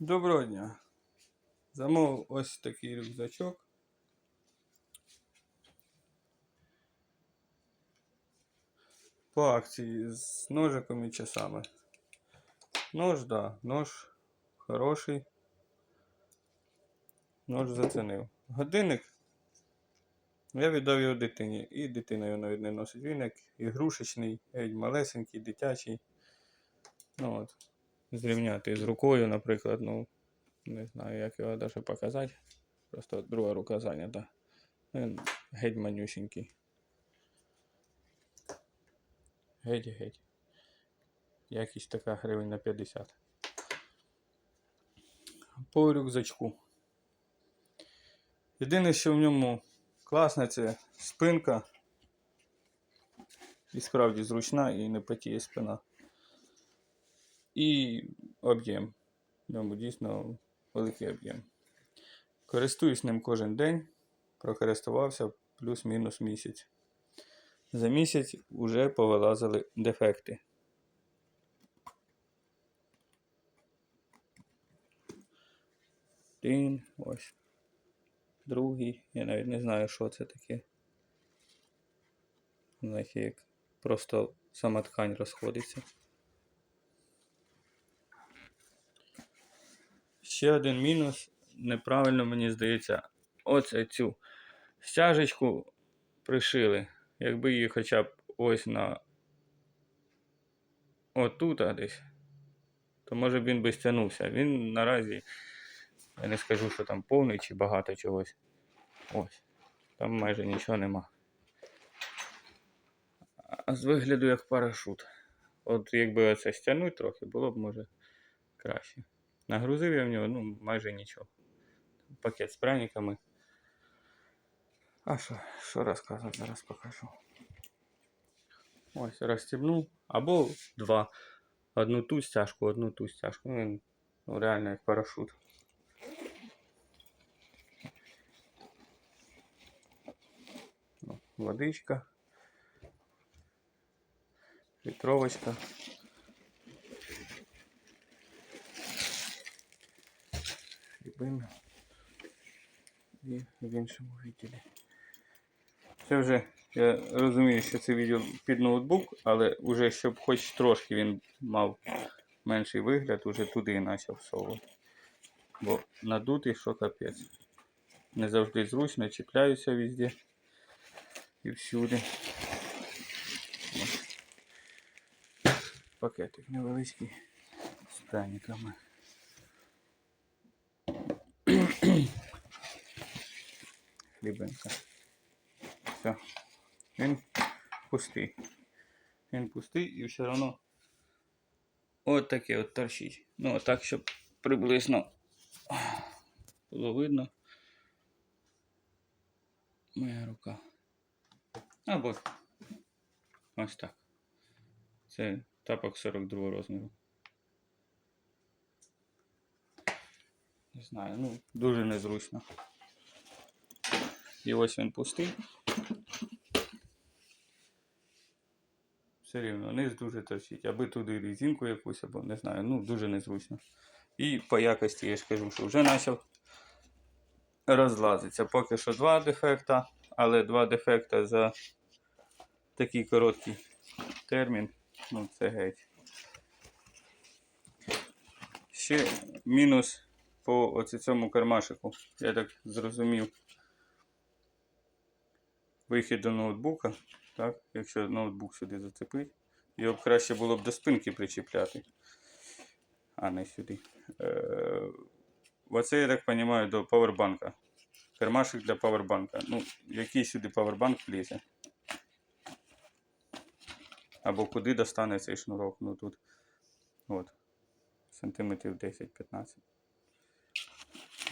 Доброго дня. Замовив ось такий рюкзачок. По акції з ножиком і часами. Нож, да, нож хороший. Нож зацінив. Годинник. Я віддав його дитині. І дитина його навіть не носить. Він як ігрушечний, геть малесенький, дитячий. Ну от. Зрівняти з рукою, наприклад, ну. Не знаю, як його навіть показати. Просто друга рука зайнята. Він геть манюсенький. Геть-геть. Якість така гривень на 50. По рюкзачку. Єдине, що в ньому класне, це спинка. І справді зручна і не потіє спина. І об'єм. Ньому дійсно великий об'єм. Користуюсь ним кожен день. Прокористувався плюс-мінус місяць. За місяць вже повилазили дефекти. Один, ось. Другий. Я навіть не знаю, що це таке. Знаєте, як просто сама ткань розходиться. Ще один мінус. Неправильно, мені здається, оце цю стяжечку пришили. Якби її хоча б ось на отут десь, то може б він би стягнувся. Він наразі, я не скажу, що там повний чи багато чогось. Ось. Там майже нічого нема. А з вигляду як парашут. От якби оце стягнути трохи, було б може краще. Нагрузив я в нього ну, майже нічого. Пакет з пряниками. А що, що розказувати, зараз покажу. Ось розстібнув. Або два. Одну ту стяжку, одну ту стяжку. Ну, він ну, реально як парашут. О, Водичка. Літровочка. Хлібина. І в іншому відділі. Це вже, я розумію, що це відео під ноутбук, але вже щоб хоч трошки він мав менший вигляд, уже туди і почав всовувати. Бо надутий, що капець. Не завжди зручно, чіпляюся везде і всюди. Пакетик невеличкий з праниками. Хлібинка. Все. Він пустий. Він пустий і все одно от таке от торчить. Ну, так, щоб приблизно було видно. Моя рука. Або ось так. Це тапок 42 розміру. Не знаю, ну, дуже незручно. І ось він пустий. Все рівно, низ дуже торчить. Аби туди резинку якусь, або не знаю, ну дуже незручно. І по якості я ж кажу, що вже почав розлазитися. Поки що два дефекта, але два дефекта за такий короткий термін. Ну, це геть. Ще мінус по оці цьому кармашику. Я так зрозумів. Вихід до ноутбука, так? якщо ноутбук сюди зацепить, його б краще було б до спинки причіпляти, а не сюди. Е, Оце, я так розумію, до павербанка. Кармашик для павербанка. Ну, який сюди павербанк влізе? Або куди достане цей шнурок? Ну тут. От. Сантиметрів 10-15.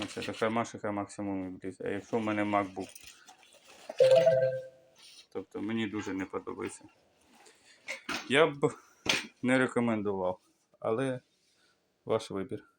Оце до кармашика максимум влізе. А якщо в мене MacBook Тобто мені дуже не подобається. Я б не рекомендував, але ваш вибір.